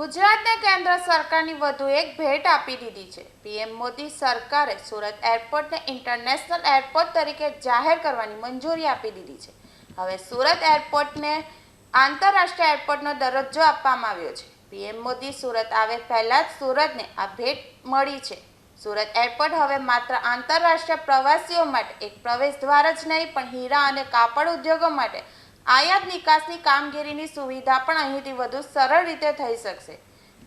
ગુજરાતને કેન્દ્ર સરકારની વધુ એક ભેટ આપી દીધી છે. પીએમ મોદી સરકારે સુરત એરપોર્ટને ઇન્ટરનેશનલ એરપોર્ટ તરીકે જાહેર કરવાની મંજૂરી આપી દીધી છે. હવે સુરત એરપોર્ટને આંતરરાષ્ટ્રીય એરપોર્ટનો દરજ્જો આપવામાં આવ્યો છે. પીએમ મોદી સુરત આવે પહેલાં જ સુરતને આ ભેટ મળી છે. સુરત એરપોર્ટ હવે માત્ર આંતરરાષ્ટ્રીય પ્રવાસીઓ માટે, એક પ્રવેશ દ્વાર જ નહીં, પણ હીરા અને કાપડ ઉદ્યોગો માટે આયાત નિકાસની કામગીરીની સુવિધા પણ અહીંથી વધુ સરળ રીતે થઈ શકશે.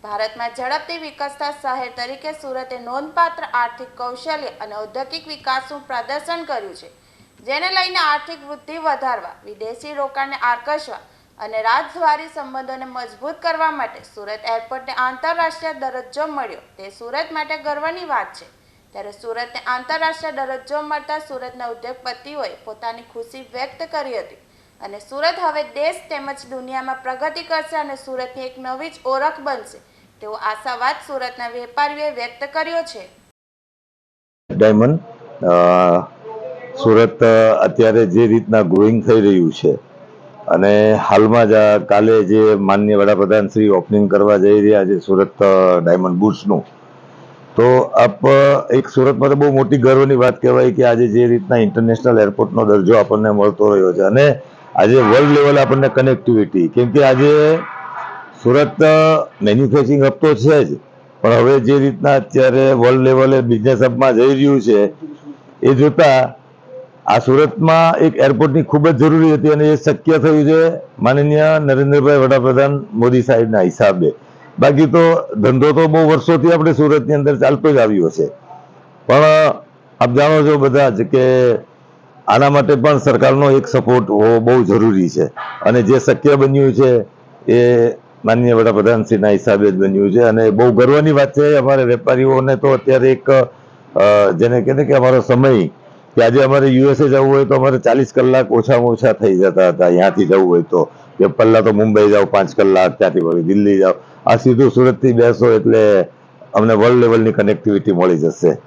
ભારતમાં ઝડપથી વિકસતા શહેર તરીકે સુરતે નોંધપાત્ર આર્થિક કૌશલ્ય અને ઔદ્યોગિક વિકાસનું પ્રદર્શન કર્યું છે, જેને લઈને આર્થિક વૃદ્ધિ વધારવા, વિદેશી રોકાણને આકર્ષવા અને રાજદ્વારી સંબંધોને મજબૂત કરવા માટે સુરત એરપોર્ટને આંતરરાષ્ટ્રીય દરજ્જો મળ્યો. તે સુરત માટે ગર્વની વાત છે. ત્યારે સુરતને આંતરરાષ્ટ્રીય દરજ્જો મળતા સુરતના ઉદ્યોગપતિઓએ પોતાની ખુશી વ્યક્ત કરી હતી. અને સુરત હવે દેશ તેમજ દુનિયામાં પ્રગતિ કરશે અને સુરતની એક નવી જ ઓળખ બનશે. તેવો આશાવાદ સુરતના વેપારીઓએ વ્યક્ત કર્યો છે. ડાયમંડ સુરત અત્યારે જે રીતના ગ્રોઈંગ થઈ રહ્યું છે અને હાલમાં જ કાલે જે માનનીય વડાપ્રધાન શ્રી ઓપનિંગ કરવા જઈ રહ્યા છે સુરત ડાયમંડ બુટ્સનું, તો આપ એક સુરતમાં તો બહુ મોટી ગર્વની વાત કહેવાય કે આજે જે રીતના ઇન્ટરનેશનલ એરપોર્ટનો દરજ્જો આપણને મળતો રહ્યો છે. અને આજે વર્લ્ડ લેવલે આપણને કનેક્ટિવિટી કેમ કે આજે સુરત મેન્યુફેક્ચરિંગ હબ તો છે જ. પણ હવે જે રીતના અત્યારે વર્લ્ડ લેવલે બિઝનેસ હબમાં જઈ રહ્યું છે, એ જોતા આ સુરતમાં એક એરપોર્ટની ખૂબ જ જરૂરી હતી અને એ શક્ય થયું છે, માનનીય નરેન્દ્રભાઈ વડાપ્રધાન મોદી સાહેબના હિસાબે. બાકી તો ધંધો તો બહુ વર્ષોથી આપણે સુરતની અંદર ચાલતો જ આવ્યો છે. પણ આપ જાણો છો બધા જ કે આના માટે પણ સરકારનો એક સપોર્ટ હોવો બહુ જરૂરી છે. અને જે શક્ય બન્યું છે એ માનનીય વડાપ્રધાનશ્રીના હિસાબે જ બન્યું છે. અને બહુ ગર્વની વાત છે, અમારે વેપારીઓને તો અત્યારે એક જેને કહે ને કે અમારો સમય કે આજે અમારે યુએસએ જવું હોય તો અમારે ચાલીસ કલાક ઓછામાં ઓછા થઈ જતા હતા. અહીંયાથી જવું હોય તો. કે પહેલાં તો મુંબઈ જાઓ પાંચ કલાક, ત્યાંથી વળી દિલ્હી જાઓ આ સીધું સુરતથી બેસો એટલે અમને વર્લ્ડ લેવલની કનેક્ટિવિટી મળી જશે.